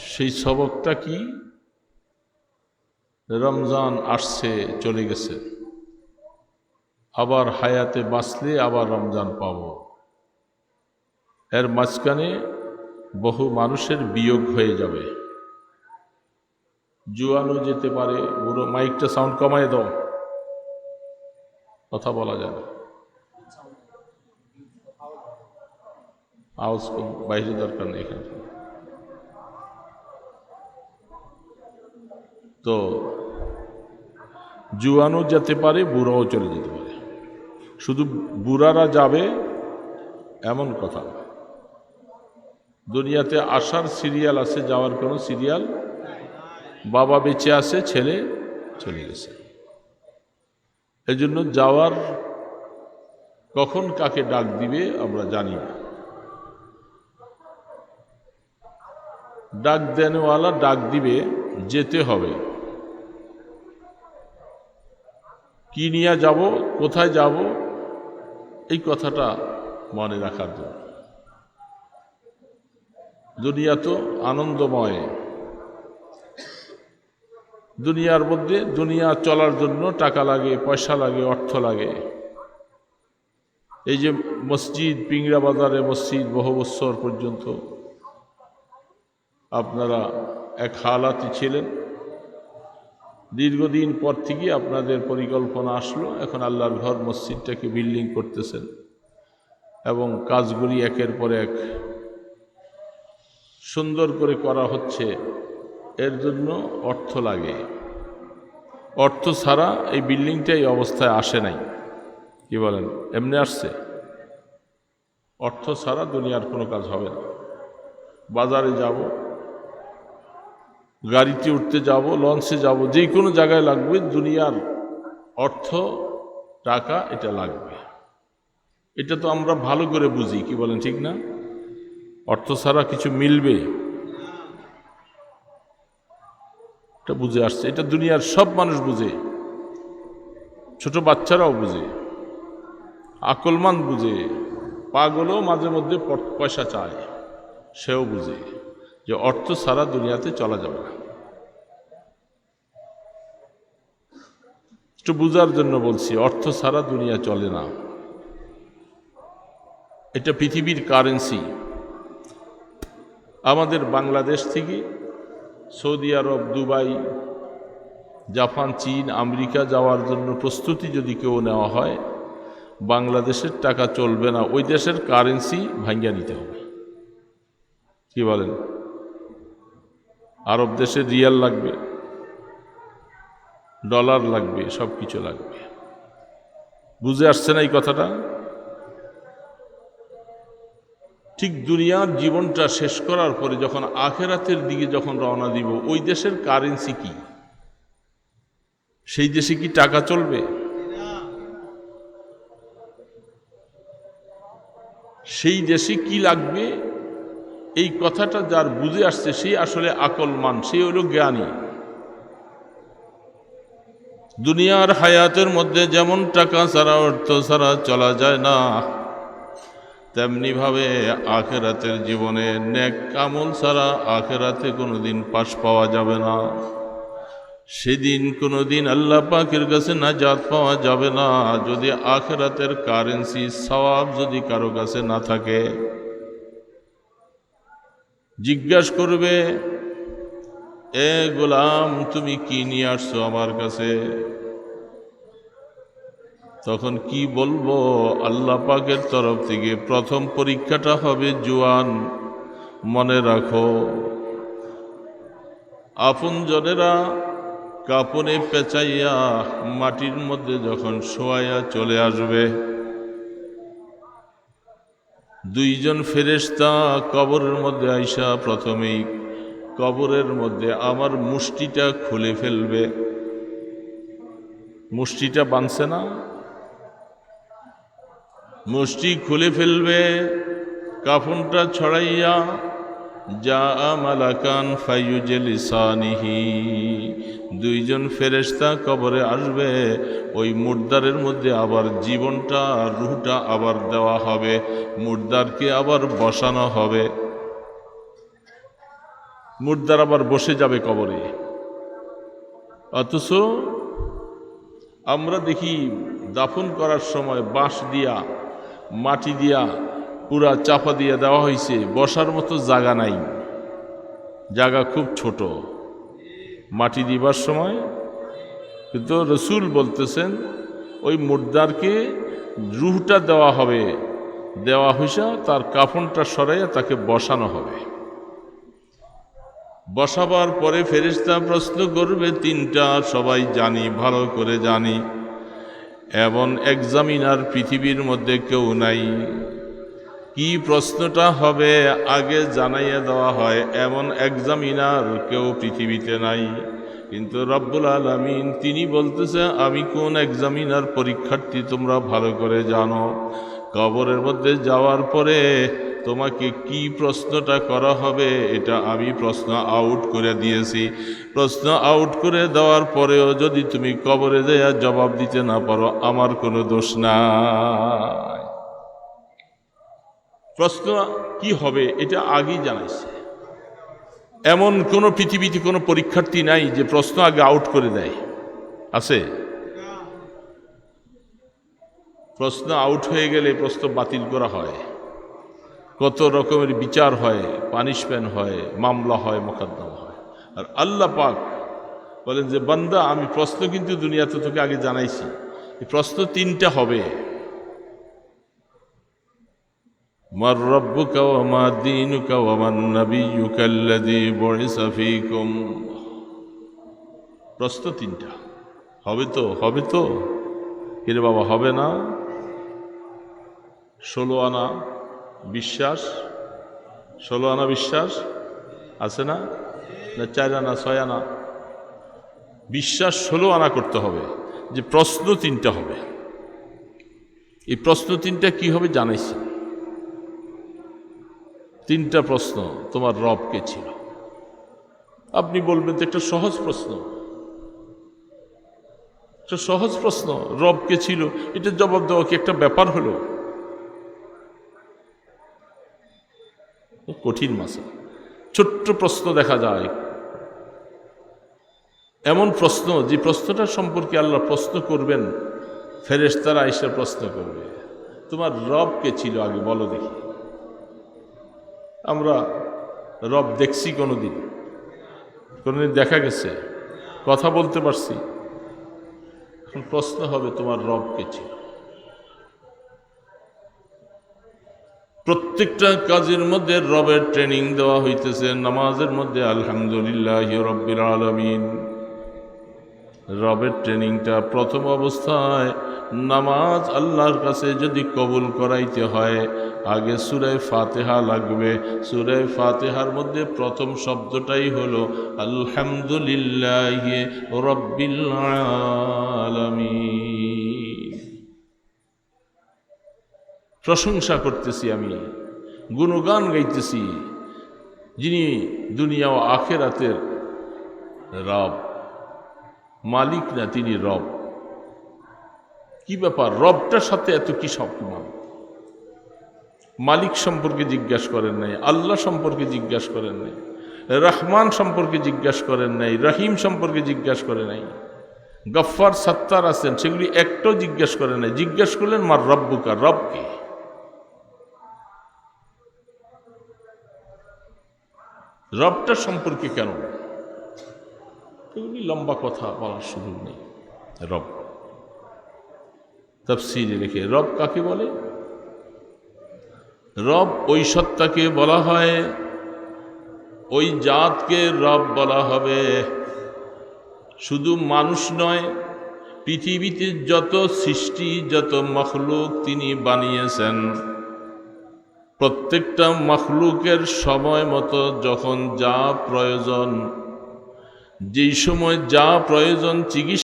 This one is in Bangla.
সেই সবকটা কি? রমজান আসছে, চলে গেছে। আবার হায়াতে বাঁচলে আবার রমজান পাব। এর মাঝখানে বহু মানুষের বিয়োগ হয়ে যাবে। জুয়ানো যেতে পারে, বুড়ো, মাইকটা সাউন্ড কমায় দাও। কথা বলা যায় না আওয়াজ বাইরে দরকার নেই এখানে। তো জুয়ানো যেতে পারে, বুড়াও চলে যেতে পারে। শুধু বুড়ারা যাবে এমন কথা দুনিয়াতে আসার সিরিয়াল আছে, যাওয়ার কোনো সিরিয়াল বাবা বেঁচে আছে, ছেলে চলে গেছে। এজন্য যাওয়ার কখন কাকে ডাক দিবে আমরা জানি না। ডাক দেনওয়ালা ডাক দিবে, যেতে হবে। কি নিয়ে যাব, কোথায় যাব, এই কথাটা মনে রাখার জন্য। দুনিয়া তো আনন্দময়। দুনিয়ার মধ্যে দুনিয়া চলার জন্য টাকা লাগে, পয়সা লাগে, অর্থ লাগে। এই যে মসজিদ, পিংড়া বাজারে মসজিদ বহু বৎসর পর্যন্ত আপনারা এক হালাতি ছিলেন। দীর্ঘদিন পর থেকে আপনাদের পরিকল্পনা আসলো। এখন আল্লাহর ঘর মসজিদটাকে বিল্ডিং করতেছেন এবং কাজগুলি একের পর এক সুন্দর করে করা হচ্ছে। এর জন্য অর্থ লাগে। অর্থ ছাড়া এই বিল্ডিংটা এই অবস্থায় আসে নাই। কি বলেন? এমনি আসছে। অর্থ ছাড়া দুনিয়ার কোনো কাজ হবে না। বাজারে যাব গাড়িতে উঠতে যাব লঞ্চে যাব, যে কোনো জায়গায় লাগবে, দুনিয়ার অর্থ, টাকা, এটা লাগবে। এটা তো আমরা ভালো করে বুঝি, কি বলেন, ঠিক না? অর্থ ছাড়া কিছু মিলবে? এটা বুঝে আসছে। এটা দুনিয়ার সব মানুষ বুঝে। ছোট বাচ্চারাও বুঝে। আকলমান বুঝে। পাগলও মাঝে মধ্যে পয়সা চায়। সেও বুঝে। যে অর্থ ছাড়া দুনিয়াতে চলা যাবে না। একটু বুঝার জন্য বলছি, অর্থ সারা দুনিয়া চলে না। এটা পৃথিবীর কারেন্সি। আমাদের বাংলাদেশ থেকে সৌদি আরব, দুবাই, জাপান, চীন, আমেরিকা যাওয়ার জন্য প্রস্তুতি যদি কেউ নেওয়া হয়, বাংলাদেশের টাকা চলবে না। ওই দেশের কারেন্সি ভাঙ্গিয়া নিতে হবে। কি বলেন? আরব দেশে রিয়াল লাগবে, ডলার লাগবে, সব কিছু লাগবে। বুঝে আসছে না এই কথাটা? ঠিক দুনিয়ার জীবনটা শেষ করার পরে যখন আখেরাতের দিকে যখন রওনা দিব, ওই দেশের কারেন্সি কি? সেই দেশে কি টাকা চলবে? সেই দেশে কি লাগবে? এই কথাটা যার বুঝে আসছে, সে আসলে আকলমান, সে হলো জ্ঞানী। দুনিয়ার হায়াতের মধ্যে যেমন টাকা ছাড়া অর্থ ছাড়া চলা যায় না, তেমনিভাবে আখেরাতের জীবনে নেক কামল ছাড়া আখেরাতে কোনোদিন পাশ পাওয়া যাবে না। সেদিন কোনোদিন আল্লাহ পাকের কাছে নাজাত পাওয়া যাবে না। যদি আখেরাতের কারেন্সি, সওয়াব যদি কারও কাছে না থাকে জিজ্ঞাসা করবে, এ গোলাম, তুমি কি নিয়ে আসছো আমার কাছে? তখন কি বলব, আল্লাহ পাকের তরফ থেকে প্রথম পরীক্ষাটা হবে, জোয়ান, মনে রাখো। আপন জনেরা কাপনে পেঁচাইয়া মাটির মধ্যে যখন শোয়াইয়া চলে আসবে দুইজন ফেরেস্তা কবরের মধ্যে আইসা প্রথমেই কবরের মধ্যে আমার মুষ্টিটা খুলে ফেলবে। মুষ্টিটা বাঁধছে না? মুষ্টি খুলে ফেলবে, কাফনটা ছড়াইয়া যা মালাকান ফাইজেলিসানিহি দুইজন ফেরেশতা কবরে আসবে, ওই মুর্দারের মধ্যে আবার জীবনটা, রুহটা আবার দেওয়া হবে, মুর্দারকে আবার বসানো হবে। মুর্দার আবার বসে যাবে কবরে। অথচ আমরা দেখি দাফন করার সময় বাঁশ দিয়া, মাটি দিয়া পুরা চাপা দিয়ে দেওয়া হয়েছে বসার মতো জায়গা নাই। জায়গা খুব ছোট। মাটি দিবার সময়, কিন্তু রসুল বলতেছেন, ওই মুর্দারকে রুহটা দেওয়া হবে। দেওয়া হইসা তার কাফনটা সরাইয়া তাকে বসানো হবে। বসাবার পরে ফেরিস্তা প্রশ্ন করবে, তিনটা সবাই জানি, ভালো করে জানি। এমন এক্সামিনার পৃথিবীর মধ্যে কেউ নাই। কি প্রশ্নটা হবে আগে জানাইয়া দেওয়া হয়। এমন এক্সামিনার কেউ পৃথিবীতে নাই। কিন্তু রব্বুল আলমিন তিনি বলতেছে, আমি কোন এক্সামিনার পরীক্ষার্থী তোমরা ভালো করে জানো? কবরের মধ্যে যাওয়ার পরে তোমাকে কি প্রশ্নটা করা হবে, এটা আমি প্রশ্ন আউট করে দিয়েছি। প্রশ্ন আউট করে দেওয়ার পরেও যদি তুমি কবরে দেয়া জবাব দিতে না পারো, আমার কোনো দোষ নাই। প্রশ্ন, কি হবে? এটা আগেই জানাইছে। এমন কোনো পৃথিবীতে কোনো পরীক্ষার্থী নাই যে প্রশ্ন আগে আউট করে দেয়। আছে? প্রশ্ন আউট হয়ে গেলে প্রশ্ন বাতিল করা হয়। কত রকমের বিচার হয় পানিশমেন্ট হয়, মামলা হয়, মোকদ্দমা হয়। আর আল্লাহ পাক বলেন যে, বান্দা, আমি প্রশ্ন কিন্তু দুনিয়াতে তোকে আগে জানাইছি। প্রশ্ন তিনটা হবে। ওয়া মা দীনুকা ওয়া মান নাবিয়্যুকা আল্লাযী বুইসা ফীকুম। প্রশ্ন তিনটা। হবে তো? হবে তো? কিরে বাবা, হবে না? ষোলো আনা বিশ্বাস? ষোলো আনা বিশ্বাস? আছে না? না চার আনা, ছয় আনা? বিশ্বাস ষোলো আনা করতে হবে। যে প্রশ্ন তিনটা হবে। এই প্রশ্ন তিনটা কি হবে জানাইছি। তিনটা প্রশ্ন তোমার রবকে ছিল। আপনি বলবেন তো একটা সহজ প্রশ্ন। একটা সহজ প্রশ্ন, রবকে ছিল এটা জবাব দেওয়া কি একটা ব্যাপার হলো? কঠিন মাসা। ছোট্ট প্রশ্ন দেখা যায়। এমন প্রশ্ন, যে প্রশ্নটা সম্পর্কে আল্লাহ প্রশ্ন করবেন, ফেরেশতারা এসে প্রশ্ন করবে, তোমার রব কে ছিল আগে বলো দেখি। আমরা রব দেখছি কোনোদিন। কোনোদিন দেখা গেছে। কথা বলতে পারছি। এখন প্রশ্ন হবে, তোমার রব ছিল? প্রত্যেকটা কাজের মধ্যে রবের ট্রেনিং দেওয়া হইতেছে। নামাজের মধ্যে আলহামদুলিল্লাহ রব্বিল আলমিন। রবের ট্রেনিংটা প্রথম অবস্থায় নামাজ আল্লাহর কাছে যদি কবুল করাইতে হয় আগে সুরায় ফাতেহা লাগবে। সুরায় ফাতেহার মধ্যে প্রথম শব্দটাই হলো, আলহামদুলিল্লাহ রব্বিল প্রশংসা করতেছি আমি, গুণগান গাইতেছি, যিনি দুনিয়া ও আখেরাতের রব, মালিক না তিনি রব। কি ব্যাপার? রবটার সাথে এত কি সম্মান মালিক সম্পর্কে জিজ্ঞাসা করেন নাই, আল্লাহ সম্পর্কে জিজ্ঞাসা করেন নাই, রহমান সম্পর্কে জিজ্ঞাসা করেন নাই, রহিম সম্পর্কে জিজ্ঞাসা করে নাই। গফ্ফার, সত্তার আছেন, সেগুলি একটাও জিজ্ঞাসা করেন নাই। জিজ্ঞাসা করলেন, মার রব্বুকা রবকে রবটার সম্পর্কে কেন? এগুলি লম্বা কথা বলার সুযোগ নেই। রব। তফসিরে লিখে, রব কাকে বলে? রব ওই সত্তাকে বলা হয়, ওই জাতকে রব বলা হবে। শুধু মানুষ নয়, পৃথিবীতে যত সৃষ্টি, যত মখলুক তিনি বানিয়েছেন। প্রত্যেকটা মখলুকের সময় মতো যখন যা প্রয়োজন, যেই সময় যা প্রয়োজন চিকিৎসা